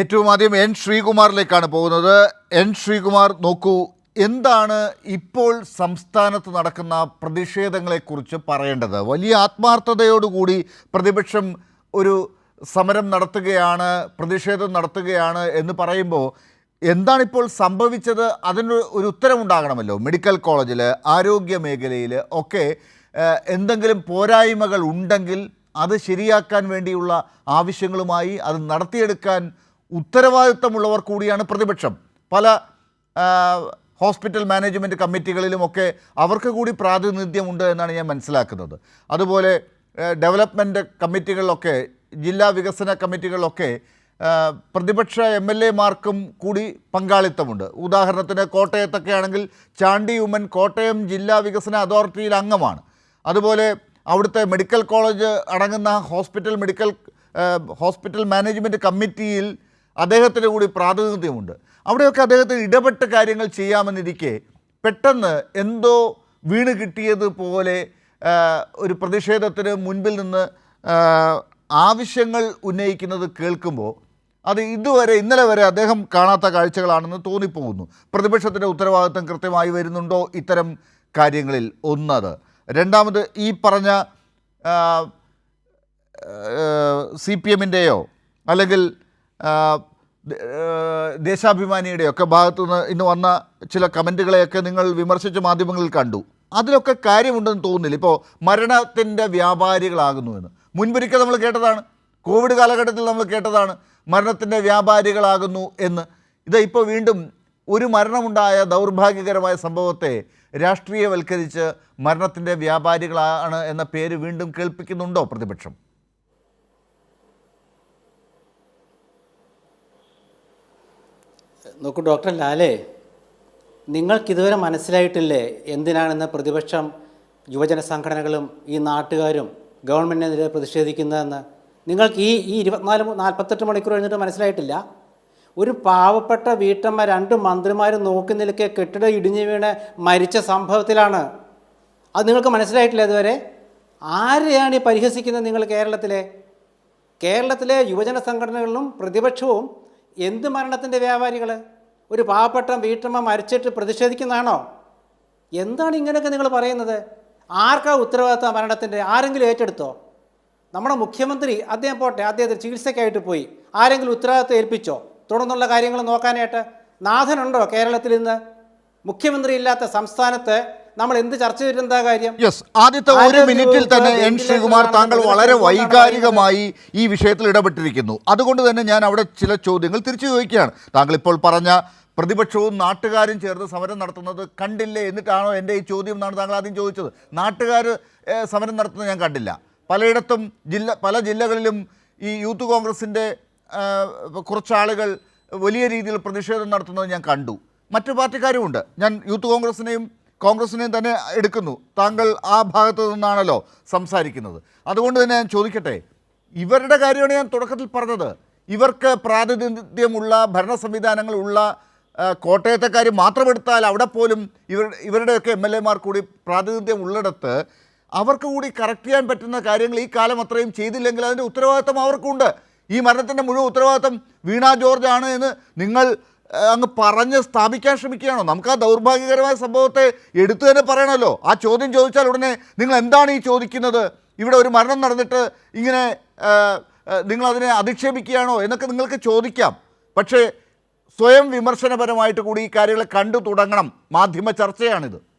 ഏറ്റവും ആദ്യം എൻ ശ്രീകുമാറിലേക്കാണ് പോകുന്നത്. എൻ ശ്രീകുമാർ നോക്കൂ എന്താണ് ഇപ്പോൾ സംസ്ഥാനത്ത് നടക്കുന്ന പ്രതിഷേധങ്ങളെക്കുറിച്ച് പറയേണ്ടത്? വലിയ ആത്മാർത്ഥതയോടുകൂടി പ്രതിപക്ഷം ഒരു സമരം നടത്തുകയാണ് പ്രതിഷേധം നടത്തുകയാണ് എന്ന് പറയുമ്പോൾ എന്താണിപ്പോൾ സംഭവിച്ചത്? അതിന് ഒരു ഉത്തരമുണ്ടാകണമല്ലോ മെഡിക്കൽ കോളേജിൽ ആരോഗ്യ മേഖലയിൽ ഒക്കെ എന്തെങ്കിലും പോരായ്മകൾ ഉണ്ടെങ്കിൽ അത് ശരിയാക്കാൻ വേണ്ടിയുള്ള ആവശ്യങ്ങളുമായി അത് നടത്തിയെടുക്കാൻ ഉത്തരവാദിത്തമുള്ളവർ കൂടിയാണ് പ്രതിപക്ഷം. പല ഹോസ്പിറ്റൽ മാനേജ്മെന്റ് കമ്മിറ്റികളിലുമൊക്കെ അവർക്ക് കൂടി പ്രാതിനിധ്യമുണ്ട് എന്നാണ് ഞാൻ മനസ്സിലാക്കുന്നത്. അതുപോലെ ഡെവലപ്മെന്റ് കമ്മിറ്റികളിലൊക്കെ ജില്ലാ വികസന കമ്മിറ്റികളിലൊക്കെ പ്രതിപക്ഷ എം എൽ എമാർക്കും കൂടി പങ്കാളിത്തമുണ്ട്. ഉദാഹരണത്തിന് കോട്ടയത്തൊക്കെ ആണെങ്കിൽ ചാണ്ടി ഉമ്മൻ കോട്ടയം ജില്ലാ വികസന അതോറിറ്റിയിൽ അംഗമാണ്. അതുപോലെ അവിടുത്തെ മെഡിക്കൽ കോളേജ് അടങ്ങുന്ന ഹോസ്പിറ്റൽ മെഡിക്കൽ ഹോസ്പിറ്റൽ മാനേജ്മെന്റ് കമ്മിറ്റിയിൽ അദ്ദേഹത്തിന് കൂടി പ്രാതിനിധ്യമുണ്ട്. അവിടെയൊക്കെ അദ്ദേഹത്തിന് ഇടപെട്ട കാര്യങ്ങൾ ചെയ്യാമെന്നിരിക്കെ പെട്ടെന്ന് എന്തോ വീണ് കിട്ടിയതുപോലെ ഒരു പ്രതിഷേധത്തിന് മുൻപിൽ നിന്ന് ആവശ്യങ്ങൾ ഉന്നയിക്കുന്നത് കേൾക്കുമ്പോൾ അത് ഇതുവരെ ഇന്നലെ വരെ അദ്ദേഹം കാണാത്ത കാഴ്ചകളാണെന്ന് തോന്നിപ്പോകുന്നു. പ്രതിപക്ഷത്തിന്റെ ഉത്തരവാദിത്തം കൃത്യമായി വരുന്നുണ്ടോ? ഇത്തരം കാര്യങ്ങളിൽ ഒന്നത്. രണ്ടാമത് ഈ പറഞ്ഞ സി പി എമ്മിന്റെയോ അല്ലെങ്കിൽ ആ, ദ- ഒക്കെ ഭാഗത്തു നിന്ന് ഇന്ന് വന്ന ചില കമന്റുകളെയൊക്കെ നിങ്ങൾ വിമർശിച്ച മാധ്യമങ്ങളിൽ കണ്ടു. അതിലൊക്കെ കാര്യമുണ്ടെന്ന് തോന്നുന്നില്ല. ഇപ്പോൾ മരണത്തിന്റെ വ്യാപാരികളാകുന്നു എന്ന്. മുൻപൊരിക്കൽ നമ്മൾ കേട്ടതാണ്. കോവിഡ് കാലഘട്ടത്തിൽ നമ്മൾ കേട്ടതാണ്. മരണത്തിന്റെ വ്യാപാരികളാകുന്നു എന്ന്. ഇത് ഇപ്പോൾ വീണ്ടും ഒരു മരണമുണ്ടായ ദൗർഭാഗ്യകരമായ സംഭവത്തെ രാഷ്ട്രീയവൽക്കരിച്ച് മരണത്തിന്റെ വ്യാപാരികളാണ് എന്ന പേര് വീണ്ടും കേൾപ്പിക്കുന്നുണ്ടോ പ്രതിപക്ഷം? നോക്കൂ ഡോക്ടർ ലാലേ നിങ്ങൾക്കിതുവരെ മനസ്സിലായിട്ടില്ലേ എന്തിനാണെന്ന് പ്രതിപക്ഷം യുവജന സംഘടനകളും ഈ നാട്ടുകാരും ഗവൺമെന്റിനെതിരെ പ്രതിഷേധിക്കുന്നതെന്ന്? നിങ്ങൾക്ക് ഈ ഈ ഇരുപത്തിനാല് നാൽപ്പത്തെട്ട് മണിക്കൂർ കഴിഞ്ഞിട്ട് മനസ്സിലായിട്ടില്ല? ഒരു പാവപ്പെട്ട വീട്ടമ്മ രണ്ട് മന്ത്രിമാർ നോക്കി നിൽക്കെ കെട്ടിടം ഇടിഞ്ഞു വീണ് മരിച്ച സംഭവത്തിലാണ്. അത് നിങ്ങൾക്ക് മനസ്സിലായിട്ടില്ല ഇതുവരെ? ആരെയാണ് ഈ പരിഹസിക്കുന്നത് നിങ്ങൾ കേരളത്തിലെ? കേരളത്തിലെ യുവജന സംഘടനകളിലും പ്രതിപക്ഷവും എന്ത് മരണത്തിന്റെ വ്യാപാരികൾ? ഒരു പാവപ്പെട്ട വീട്ടമ്മ മരിച്ചിട്ട് പ്രതിഷേധിക്കുന്നതാണോ? എന്താണ് ഇങ്ങനെയൊക്കെ നിങ്ങൾ പറയുന്നത്? ആർക്കാ ഉത്തരവാദിത്തം മരണത്തിന്റെ? ആരെങ്കിലും ഏറ്റെടുത്തോ? നമ്മുടെ മുഖ്യമന്ത്രി അദ്ദേഹം പോട്ടെ അദ്ദേഹത്തിന് ചികിത്സയ്ക്കായിട്ട് പോയി. ആരെങ്കിലും ഉത്തരവാദിത്തം ഏൽപ്പിച്ചോ? തുടർന്നുള്ള കാര്യങ്ങൾ നോക്കാനായിട്ട് നാഥനുണ്ടോ കേരളത്തിൽ ഇന്ന്? മുഖ്യമന്ത്രി ഇല്ലാത്ത സംസ്ഥാനത്ത് നമ്മൾ എന്ത് ചർച്ച ചെയ്തിരുന്ന കാര്യം? യെസ് ആദ്യത്തെ ഒരു മിനിറ്റിൽ തന്നെ എൻ ശ്രീകുമാർ താങ്കൾ വളരെ വൈകാരികമായി ഈ വിഷയത്തിൽ ഇടപെട്ടിരിക്കുന്നു. അതുകൊണ്ട് തന്നെ ഞാൻ അവിടെ ചില ചോദ്യങ്ങൾ തിരിച്ചു ചോദിക്കുകയാണ്. താങ്കൾ ഇപ്പോൾ പറഞ്ഞ പ്രതിപക്ഷവും നാട്ടുകാരും ചേർന്ന് സമരം നടത്തുന്നത് കണ്ടില്ലേ? എന്നിട്ടാണോ എന്റെ ഈ ചോദ്യം എന്നാണ് താങ്കൾ ആദ്യം ചോദിച്ചത്. നാട്ടുകാർ സമരം നടത്തുന്നത് ഞാൻ കണ്ടില്ല. പലയിടത്തും ജില്ല പല ജില്ലകളിലും ഈ യൂത്ത് കോൺഗ്രസിന്റെ കുറച്ചാളുകൾ വലിയ രീതിയിൽ പ്രതിഷേധം നടത്തുന്നത് ഞാൻ കണ്ടു. മറ്റു പാർട്ടിക്കാരുമുണ്ട്. ഞാൻ യൂത്ത് കോൺഗ്രസിനെയും കോൺഗ്രസിനെയും തന്നെ എടുക്കുന്നു. താങ്കൾ ആ ഭാഗത്ത് നിന്നാണല്ലോ സംസാരിക്കുന്നത്. അതുകൊണ്ട് തന്നെ ഞാൻ ചോദിക്കട്ടെ ഇവരുടെ കാര്യമാണ് ഞാൻ തുടക്കത്തിൽ പറഞ്ഞത്. ഇവർക്ക് പ്രാതിനിധ്യമുള്ള ഭരണ സംവിധാനങ്ങളുള്ള കോട്ടയത്തെക്കാർ മാത്രം എടുത്താൽ അവിടെ പോലും ഇവർ ഇവരുടെയൊക്കെ എം എൽ എമാർ കൂടി പ്രാതിനിധ്യം ഉള്ളിടത്ത് അവർക്ക് കൂടി കറക്റ്റ് ചെയ്യാൻ പറ്റുന്ന കാര്യങ്ങൾ ഈ കാലം അത്രയും ചെയ്തില്ലെങ്കിൽ അതിന്റെ ഉത്തരവാദിത്തം അവർക്കുണ്ട്. ഈ മരണത്തിന്റെ മുഴുവൻ ഉത്തരവാദിത്തം വീണ ജോർജ് ആണ് എന്ന് നിങ്ങൾ അങ്ങ് പറഞ്ഞ് സ്ഥാപിക്കാൻ ശ്രമിക്കുകയാണോ? നമുക്ക് ആ ദൗർഭാഗ്യകരമായ സംഭവത്തെ എടുത്തു തന്നെ പറയണമല്ലോ. ആ ചോദ്യം ചോദിച്ചാൽ ഉടനെ നിങ്ങൾ എന്താണ് ഈ ചോദിക്കുന്നത്? ഇവിടെ ഒരു മരണം നടന്നിട്ട് ഇങ്ങനെ നിങ്ങളതിനെ അധിക്ഷേപിക്കുകയാണോ എന്നൊക്കെ നിങ്ങൾക്ക് ചോദിക്കാം. പക്ഷേ സ്വയം വിമർശനപരമായിട്ട് കൂടി ഈ കാര്യങ്ങളെ കണ്ടു തുടങ്ങണം. മാധ്യമ ചർച്ചയാണിത്.